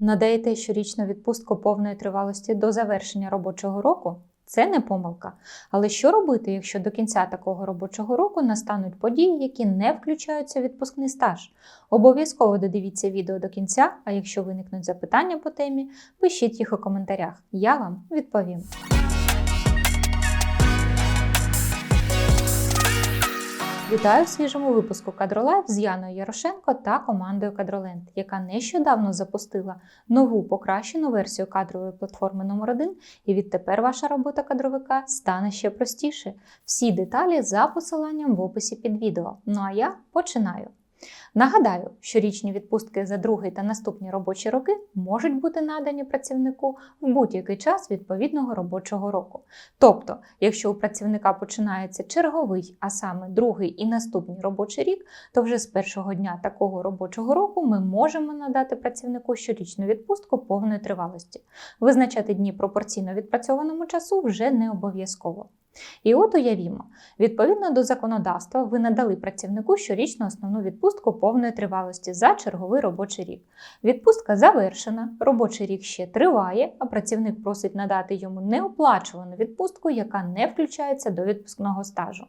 Надаєте щорічну відпустку повної тривалості до завершення робочого року? Це не помилка. Але що робити, якщо до кінця такого робочого року настануть події, які не включаються в відпускний стаж? Обов'язково додивіться відео до кінця, а якщо виникнуть запитання по темі, пишіть їх у коментарях. Я вам відповім. Вітаю в свіжому випуску Кадролайф з Яною Ярошенко та командою Кадроленд, яка нещодавно запустила нову покращену версію кадрової платформи номер 1 і відтепер ваша робота кадровика стане ще простіше. Всі деталі за посиланням в описі під відео. Ну а я починаю. Нагадаю, що річні відпустки за другий та наступні робочі роки можуть бути надані працівнику в будь-який час відповідного робочого року. Тобто, якщо у працівника починається черговий, а саме другий і наступний робочий рік, то вже з першого дня такого робочого року ми можемо надати працівнику щорічну відпустку повної тривалості. Визначати дні пропорційно відпрацьованому часу вже не обов'язково. І от уявімо, відповідно до законодавства, ви надали працівнику щорічну основну відпустку повної тривалості за черговий робочий рік. Відпустка завершена, робочий рік ще триває, а працівник просить надати йому неоплачувану відпустку, яка не включається до відпускного стажу.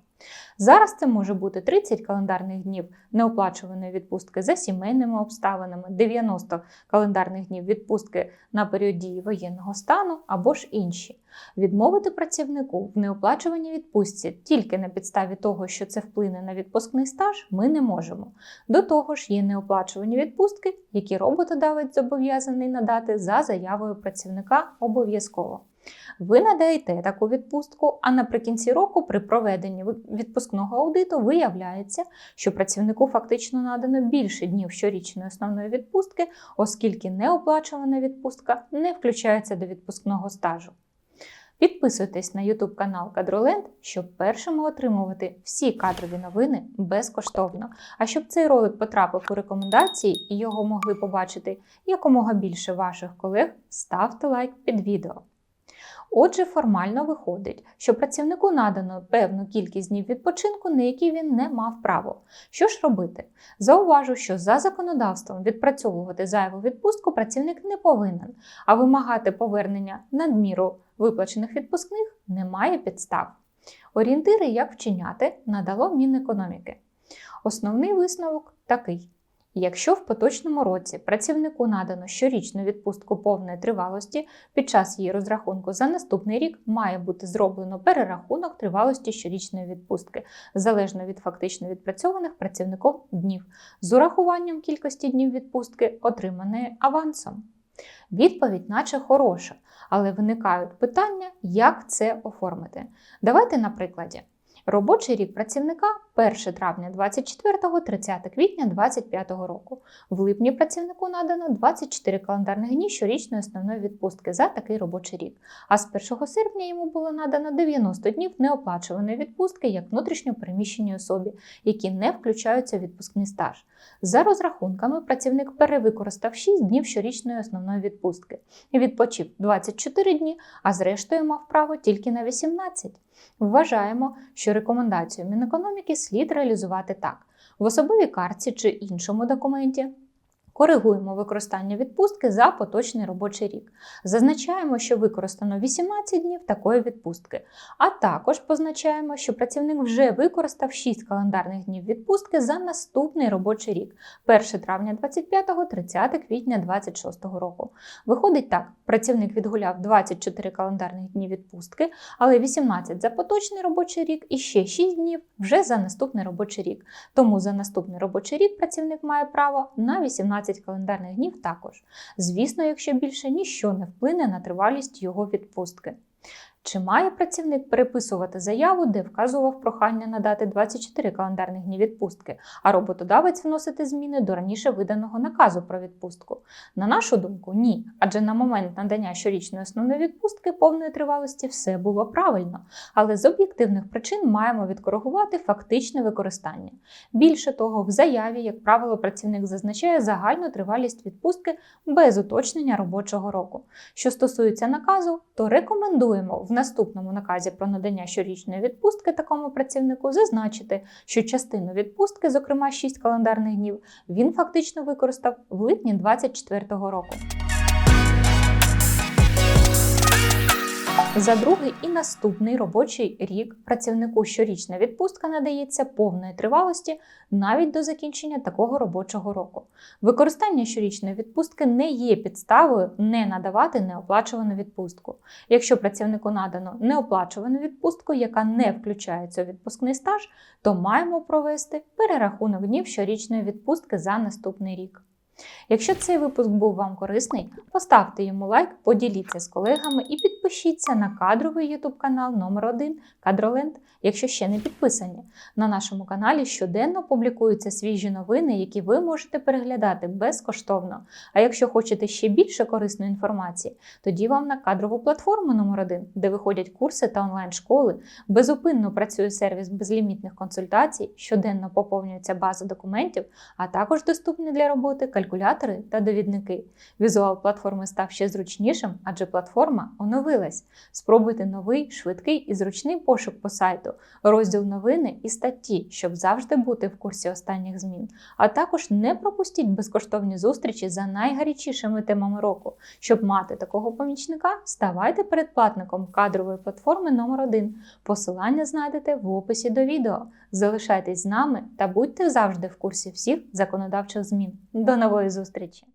Зараз це може бути 30 календарних днів неоплачуваної відпустки за сімейними обставинами, 90 календарних днів відпустки на період дії воєнного стану або ж інші. Відмовити працівнику в неоплачуваній відпустці тільки на підставі того, що це вплине на відпускний стаж, ми не можемо. До того ж, є неоплачувані відпустки, які роботодавець зобов'язаний надати за заявою працівника обов'язково. Ви надаєте таку відпустку, а наприкінці року при проведенні відпускного аудиту виявляється, що працівнику фактично надано більше днів щорічної основної відпустки, оскільки неоплачувана відпустка не включається до відпускного стажу. Підписуйтесь на YouTube канал Кадроленд, щоб першими отримувати всі кадрові новини безкоштовно. А щоб цей ролик потрапив у рекомендації і його могли побачити якомога більше ваших колег, ставте лайк під відео. Отже, формально виходить, що працівнику надано певну кількість днів відпочинку, на які він не мав право. Що ж робити? Зауважу, що за законодавством відпрацьовувати зайву відпустку працівник не повинен, а вимагати повернення надміру виплачених відпускних немає підстав. Орієнтири, як вчиняти, надало Мінекономіки. Основний висновок такий. Якщо в поточному році працівнику надано щорічну відпустку повної тривалості, під час її розрахунку за наступний рік має бути зроблено перерахунок тривалості щорічної відпустки, залежно від фактично відпрацьованих працівником днів, з урахуванням кількості днів відпустки, отриманої авансом. Відповідь, наче хороша, але виникають питання, як це оформити. Давайте на прикладі. Робочий рік працівника 1 травня 24 30 квітня 25 року. В липні працівнику надано 24 календарних дні щорічної основної відпустки за такий робочий рік. А з 1 серпня йому було надано 90 днів неоплачуваної відпустки як внутрішньо переміщеній особі, які не включаються в відпускний стаж. За розрахунками, працівник перевикористав 6 днів щорічної основної відпустки і відпочив 24 дні, а зрештою мав право тільки на 18. Вважаємо, що рекомендацію Мінекономіки слід реалізувати так: в особовій картці чи іншому документі. Коригуємо використання відпустки за поточний робочий рік. Зазначаємо, що використано 18 днів такої відпустки, а також позначаємо, що працівник вже використав 6 календарних днів відпустки за наступний робочий рік 1 травня 25, 30 квітня 26 року. Виходить так: працівник відгуляв 24 календарних дні відпустки, але 18 за поточний робочий рік і ще 6 днів вже за наступний робочий рік. Тому за наступний робочий рік працівник має право на 18 календарних днів також. Звісно, якщо більше ніщо не вплине на тривалість його відпустки. Чи має працівник переписувати заяву, де вказував прохання надати 24 календарних дні відпустки, а роботодавець вносити зміни до раніше виданого наказу про відпустку? На нашу думку, ні. Адже на момент надання щорічної основної відпустки повної тривалості все було правильно, але з об'єктивних причин маємо відкоригувати фактичне використання. Більше того, в заяві, як правило, працівник зазначає загальну тривалість відпустки без уточнення робочого року. Що стосується наказу, то рекомендуємо наступному наказі про надання щорічної відпустки такому працівнику зазначити, що частину відпустки, зокрема 6 календарних днів, він фактично використав в липні 2024 року. За другий і наступний робочий рік працівнику щорічна відпустка надається повної тривалості навіть до закінчення такого робочого року. Використання щорічної відпустки не є підставою не надавати неоплачувану відпустку. Якщо працівнику надано неоплачувану відпустку, яка не включається у відпускний стаж, то маємо провести перерахунок днів щорічної відпустки за наступний рік. Якщо цей випуск був вам корисний, поставте йому лайк, поділіться з колегами і підпишіться на кадровий YouTube канал номер 1 Кадроленд, якщо ще не підписані. На нашому каналі щоденно публікуються свіжі новини, які ви можете переглядати безкоштовно. А якщо хочете ще більше корисної інформації, тоді вам на кадрову платформу номер 1 де виходять курси та онлайн-школи, безупинно працює сервіс безлімітних консультацій, щоденно поповнюється база документів, а також доступні для роботи калькулятори та довідники. Візуал платформи став ще зручнішим, адже платформа оновилась. Спробуйте новий, швидкий і зручний пошук по сайту, розділ новини і статті, щоб завжди бути в курсі останніх змін. А також не пропустіть безкоштовні зустрічі за найгарячішими темами року. Щоб мати такого помічника, ставайте передплатником кадрової платформи номер 1 Посилання знайдете в описі до відео. Залишайтесь з нами та будьте завжди в курсі всіх законодавчих змін. До нової зустрічі!